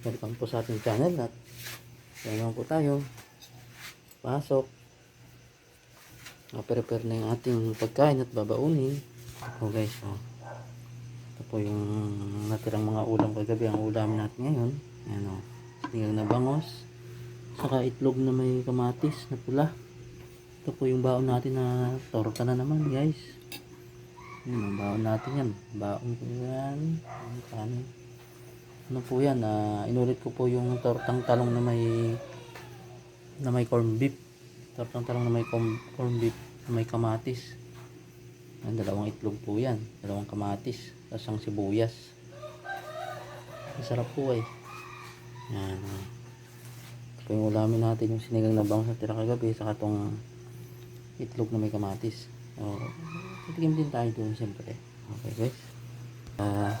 welcome po sa ating channel at naman po tayo. Pasok. Prepare na yung ating pagkain at babaunin. Po guys oh. ito po yung natirang mga ulam kagabi. Ang ulam natin ngayon. Ayan o sinigang na bangos. Saka itlog na may kamatis na pula. Ito po yung baon natin na torta na naman guys. Yun ang baon natin yan. Baon ko yan. Ang kanin ano po yan? Ah, inulit ko po yung tortang talong na may na may corn beef. Tortang talong na may corn, corn beef na may kamatis. Ang dalawang itlog po yan. Dalawang kamatis tapos ang sibuyas. Masarap po eh. Yan ah. ito po yung ulamin natin yung sinigang na bang sa tira kagabi saka tong itlog na may kamatis. So titikim din tayo doon siyempre. Okay guys. Ah,